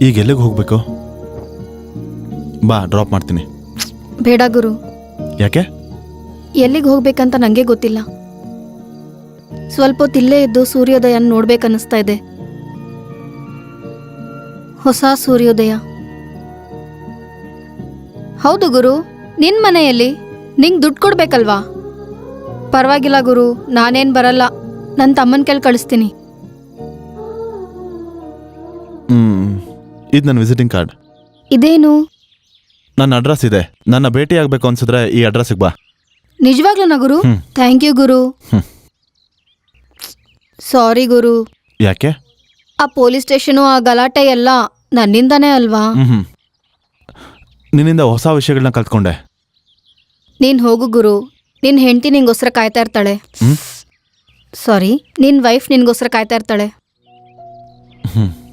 ಈಗ ಎಲ್ಲಿಗೆ ಹೋಗ್ಬೇಕು? ಬಾ ಡ್ರಾಪ್ ಮಾಡ್ತೀನಿ. ಬೇಡ ಗುರು. ಯಾಕೆ? ಎಲ್ಲಿಗೆ ಹೋಗ್ಬೇಕಂತ ನಂಗೆ ಗೊತ್ತಿಲ್ಲ. ಸ್ವಲ್ಪ ಹೊತ್ತು ಇಲ್ಲೇ ಇದ್ದು ಸೂರ್ಯೋದಯ ನೋಡ್ಬೇಕನ್ನಿಸ್ತಾ ಇದೆ. ಹೊಸ ಸೂರ್ಯೋದಯ. ಹೌದು ಗುರು ನಿನ್ನ ಮನೆಯಲ್ಲಿ ನಿಂಗೆ ದುಡ್ಡು ಕೊಡ್ಬೇಕಲ್ವಾ? ಪರವಾಗಿಲ್ಲ ಗುರು ನಾನೇನ್ ಬರಲ್ಲ. ನನ್ನ ತಮ್ಮನ ಕೇಳಿ ಕಳಿಸ್ತೀನಿ. ಹ್ಮ್. ಇದು ನನ್ನ ವಿಸಿಟಿಂಗ್ ಕಾರ್ಡ್ ಇದೇನು? ನನ್ನ ಅಡ್ರೆಸ್ ಇದೆ. ನನ್ನ ಭೇಟಿ ಆಗಬೇಕು ಅನ್ಸಿದ್ರೆ ಈ ಅಡ್ರೆಸ್ಗೆ ಬಾ. ನಿಜವಾಗ್ಲೂನಾ ಗುರು? ಹ್ಮ್. ಥ್ಯಾಂಕ್ ಯು ಗುರು. ಹ್ಮ್. ಸಾರಿ ಗುರು. ಯಾಕೆ? ಆ ಪೊಲೀಸ್ ಸ್ಟೇಷನು ಆ ಗಲಾಟೆ ಎಲ್ಲ ನನ್ನಿಂದಾನೇ ಅಲ್ವಾ? ನಿನ್ನಿಂದ ಹೊಸ ವಿಷಯಗಳನ್ನ ಕಲ್ತ್ಕೊಂಡೆ. ನೀನ್ ಹೋಗು ಗುರು. ನಿನ್ ಹೆಂಡತಿ ನಿಂಗೋಸ್ಕರ ಕಾಯ್ತಾ ಇರ್ತಾಳೆ. ಹ್ಮ್. ಸಾರಿ ನಿನ್ ವೈಫ್ ನಿನ್ಗೋಸ್ಕರ ಕಾಯ್ತಾ ಇರ್ತಾಳೆ. ಹ್ಮ್.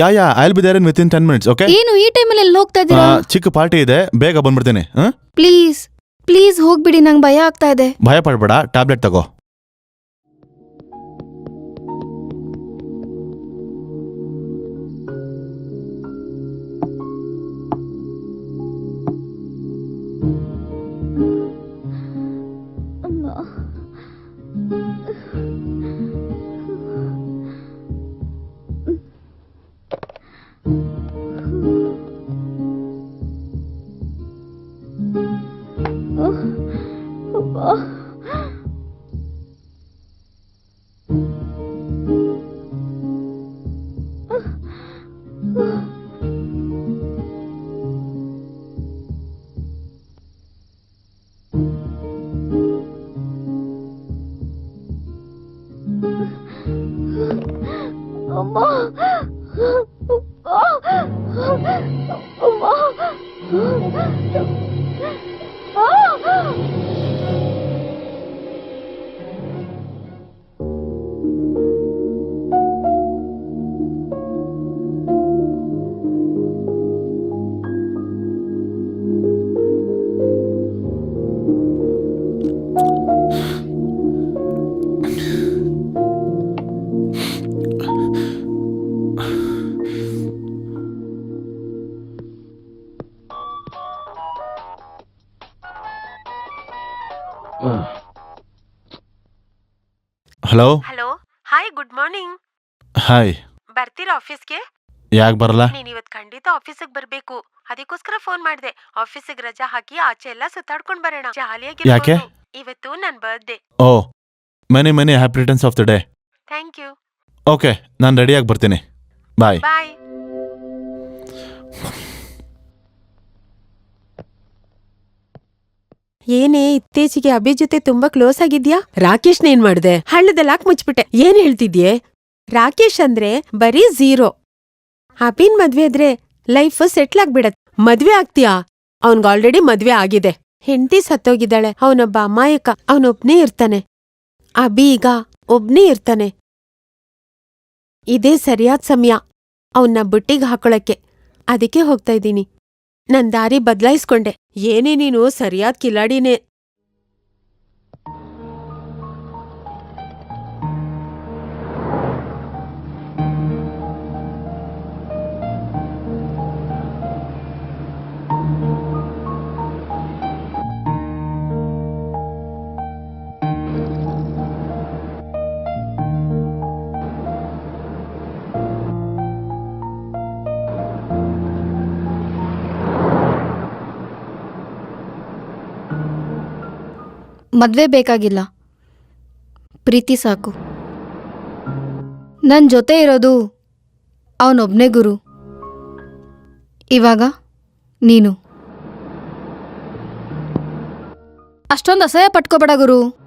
Yeah yeah I be there in within ten minutes okay ಏನು ಈ ಟೈಮಲ್ಲಿ ಎಲ್ಲಿ ಹೋಗ್ತಾ ಇದ್ದೀರಾ? ಚಿಕ್ಕ ಪಾರ್ಟಿ ಇದೆ ಬೇಗ ಬಂದ್ಬಿಡ್ತೀನಿ ಪ್ಲೀಸ್ ಪ್ಲೀಸ್ ಹೋಗ್ಬಿಡಿ ನಂಗೆ ಭಯ ಆಗ್ತಾ ಇದೆ. ಭಯ ಪಡ್ಬೇಡ ಟ್ಯಾಬ್ಲೆಟ್ ತಗೋ. 어? 엄마 hello hello hi good morning hi ಬರ್ತೀರಾ ಆಫೀಸ್ಗೆ ಯಾಕೆ ಬರಲ್ಲ? ನೀನ್ ಇವತ್ತು ಖಂಡಿತ ಆಫೀಸಿಗೆ ಬರಬೇಕು. ಅದಕ್ಕೋಸ್ಕರ ಫೋನ್ ಮಾಡಿದೆ. ಆಫೀಸಿಗೆ ರಜಾ ಹಾಕಿ ಆಚೆ ಎಲ್ಲ ಸುತ್ತಾಡ್ಕೊಂಡು ಬರೋಣ. ಜಾಲಿಯಾಗಿ ಯಾಕೆ? ಇವತ್ತು ನನ್ನ birthday oh many many happy returns of the day thank you okay ನಾನು ರೆಡಿಯಾಗಿ ಬರ್ತೀನಿ. ಬಾಯ್ ಬಾಯ್ ಏನೇ ಇತ್ತೀಚೆಗೆ ಅಭಿ ಜೊತೆ ತುಂಬಾ ಕ್ಲೋಸ್ ಆಗಿದ್ಯಾ? ರಾಕೇಶ್ ನೇನ್ ಮಾಡ್ದೆ? ಹಳ್ಳದಲ್ಲಿ ಹಾಕ್ ಮುಚ್ಬಿಟ್ಟೆ ಏನ್ ಹೇಳ್ತಿದ್ಯೆ? ರಾಕೇಶ್ ಅಂದ್ರೆ ಬರೀ ಝೀರೋ ಅಭಿನ್ ಮದ್ವೆ ಆದ್ರೆ ಲೈಫ್ ಸೆಟ್ಲ್ ಆಗ್ಬಿಡತ್ ಮದ್ವೆ ಆಗ್ತೀಯಾ? ಅವನ್ಗ್ ಆಲ್ರೆಡಿ ಮದ್ವೆ ಆಗಿದೆ. ಹೆಂಡತಿ ಸತ್ತೋಗಿದ್ದಾಳೆ. ಅವನೊಬ್ಬ ಅಮಾಯಕ. ಅವನೊಬ್ನೇ ಇರ್ತಾನೆ. ಅಭಿ ಈಗ ಒಬ್ನೇ ಇರ್ತಾನೆ. ಇದೇ ಸರಿಯಾದ ಸಮಯ. ಅವನ್ನ ಬುಟ್ಟಿಗ್ ಹಾಕೊಳಕ್ಕೆ. ಅದಕ್ಕೆ ಹೋಗ್ತಾ ಇದ್ದೀನಿ. ನನ್ ದಾರಿ ಬದ್ಲಾಯಿಸ್ಕೊಂಡೆ. ಏನೇ ನೀನು ಸರಿಯಾದ ಕಿಲಾಡಿನೇ. ಮದುವೆ ಬೇಕಾಗಿಲ್ಲ. ಪ್ರೀತಿ ಸಾಕು. ನನ್ನ ಜೊತೆ ಇರೋದು ಅವನೊಬ್ಬನೇ ಗುರು. ಇವಾಗ ನೀನು. ಅಷ್ಟೊಂದು ಅಸಹ್ಯ ಪಟ್ಕೋಬೇಡ ಗುರು.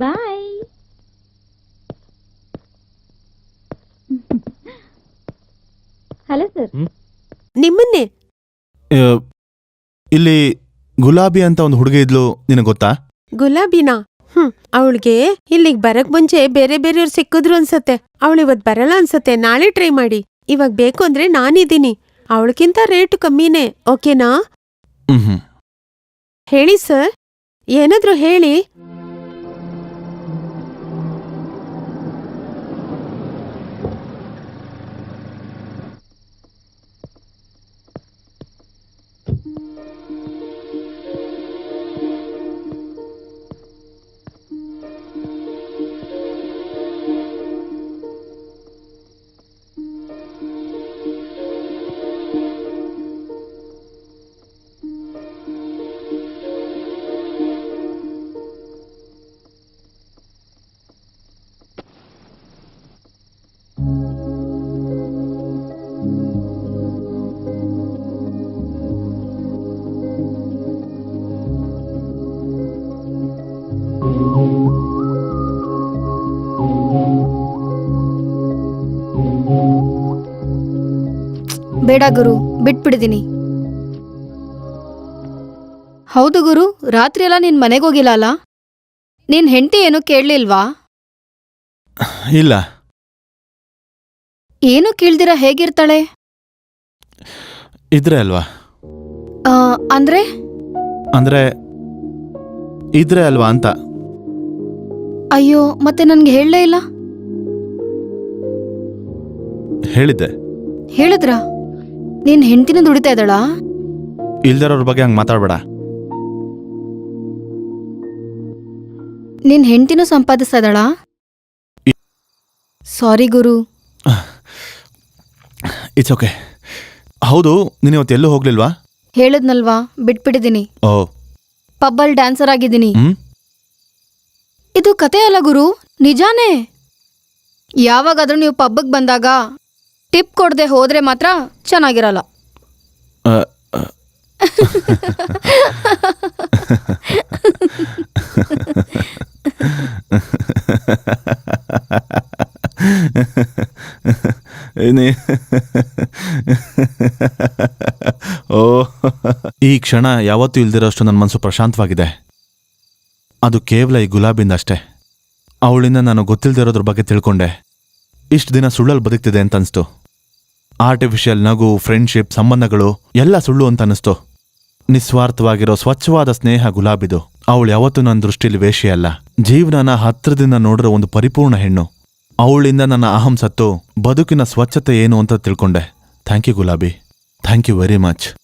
ಬಾಯ್ ಹಲೋ ಸರ್ ನಿಮ್ಮನ್ನೇ? ಇಲ್ಲಿ ಗುಲಾಬಿ ಅಂತ ಒಂದು ಹುಡುಗ ಇದ್ಲು ನಿನಗೆ ಗೊತ್ತಾ? ಗುಲಾಬಿನಾ? ಹ್ಮ್ ಅವಳಿಗೆ ಇಲ್ಲಿಗ್ ಬರಕ್ ಮುಂಚೆ ಬೇರೆ ಬೇರೆಯವ್ರು ಸಿಕ್ಕಿದ್ರು ಅನ್ಸತ್ತೆ. ಅವಳು ಇವತ್ ಬರಲ್ಲ ಅನ್ಸತ್ತೆ ನಾಳೆ ಟ್ರೈ ಮಾಡಿ. ಇವಾಗ ಬೇಕು ಅಂದ್ರೆ ನಾನಿದ್ದೀನಿ. ಅವಳಕ್ಕಿಂತ ರೇಟ್ ಕಮ್ಮಿನೇ ಓಕೆನಾ ಹ್ಮ್ ಹ್ಮ್. ಹೇಳಿ ಸರ್ ಏನಾದ್ರೂ ಹೇಳಿ. ಬೇಡ ಗುರು ಬಿಟ್ಬಿಡಿದೀನಿ ಹೌದು ಗುರು ರಾತ್ರಿ ಎಲ್ಲ ನಿನ್ ಮನೆಗೆ ಹೋಗಿಲ್ಲ ಅಲ್ಲ? ನಿನ್ ಹೆಂಡತಿ ಏನು ಕೇಳಲಿಲ್ವಾ? ಇಲ್ಲ. ಏನು ಕೇಳ್ದಿರ ಹೇಗಿರ್ತಾಳೆ? ಇದ್ರೆ ಅಲ್ವಾ? ಆ, ಅಂದ್ರೆ? ಅಂದ್ರೆ ಇದ್ರೆ ಅಲ್ವಾ ಅಂತ. ಅಯ್ಯೋ ಮತ್ತೆ ನನ್ಗೆ ಹೇಳಲೇ ಇಲ್ಲ? ಹೇಳಿದ್ದೆ. ಹೇಳಿದ್ರಾ? ನಿನ್ ಹೆಂಡತಿನ ದುಡಿತಾ ಇದ್ದಾಳ? ಇಲ್ದಿರೋರ್ ಬಗ್ಗೆ ಹಂಗ ಮಾತಾಡ್ಬೇಡ. ನಿನ್ ಹೆಂಡತಿನೂ ಸಂಪಾದಿಸ್ತಾ ಇದ್ದಾಳಾ? ಸಾರಿ ಗುರು. ಇಟ್ಸ್ ಓಕೆ ಹೌದು ನೀನು ಇವತ್ತು ಎಲ್ಲೂ ಹೋಗ್ಲಿಲ್ವಾ? ಹೇಳದ್ನಲ್ವಾ? ಬಿಟ್ಬಿಟ್ಟಿದ್ದೀನಿ. ಓ. ಪಬ್ಬಲ್ ಡ್ಯಾನ್ಸರ್ ಆಗಿದ್ದೀನಿ. ಹ್ಮ್? ಇದು ಕತೆ ಅಲ್ಲ ಗುರು ನಿಜಾನೇ? ಯಾವಾಗಾದ್ರೂ ನೀವು ಪಬ್ಬಕ್ಕೆ ಬಂದಾಗ ಟಿಪ್ ಕೊಡದೆ ಹೋದ್ರೆ ಮಾತ್ರ ಚೆನ್ನಾಗಿರಲ್ಲ. ಓ. ಈ ಕ್ಷಣ ಯಾವತ್ತೂ ಇಲ್ದಿರೋಷ್ಟು ನನ್ನ ಮನಸ್ಸು ಪ್ರಶಾಂತವಾಗಿದೆ. ಅದು ಕೇವಲ ಈ ಗುಲಾಬಿಂದ ಅಷ್ಟೇ ಅವಳಿಂದ ನಾನು ಗೊತ್ತಿಲ್ದಿರೋದ್ರ ಬಗ್ಗೆ ತಿಳ್ಕೊಂಡೆ. ಇಷ್ಟು ದಿನ ಸುಳ್ಳಲ್ಲಿ ಬದುಕ್ತಿದೆ ಅಂತ ಅನಿಸ್ತು ಆರ್ಟಿಫಿಷಿಯಲ್ ನಗು ಫ್ರೆಂಡ್ಶಿಪ್ ಸಂಬಂಧಗಳು, ಎಲ್ಲ ಸುಳ್ಳು ಅಂತ ಅನಿಸ್ತು ನಿಸ್ವಾರ್ಥವಾಗಿರೋ ಸ್ವಚ್ಛವಾದ ಸ್ನೇಹ ಗುಲಾಬಿದು. ಅವಳು ಯಾವತ್ತೂ ನನ್ನ ದೃಷ್ಟಿಲಿ ವೇಷಿ ಅಲ್ಲ. ಜೀವನನ ಹತ್ರದಿಂದ ನೋಡಿರೋ ಒಂದು ಪರಿಪೂರ್ಣ ಹೆಣ್ಣು. ಅವಳಿಂದ ನನ್ನ ಅಹಂ ಸತ್ತು ಬದುಕಿನ ಸ್ವಚ್ಛತೆ ಏನು ಅಂತ ತಿಳ್ಕೊಂಡೆ. Thank you Gulabi. Thank you very much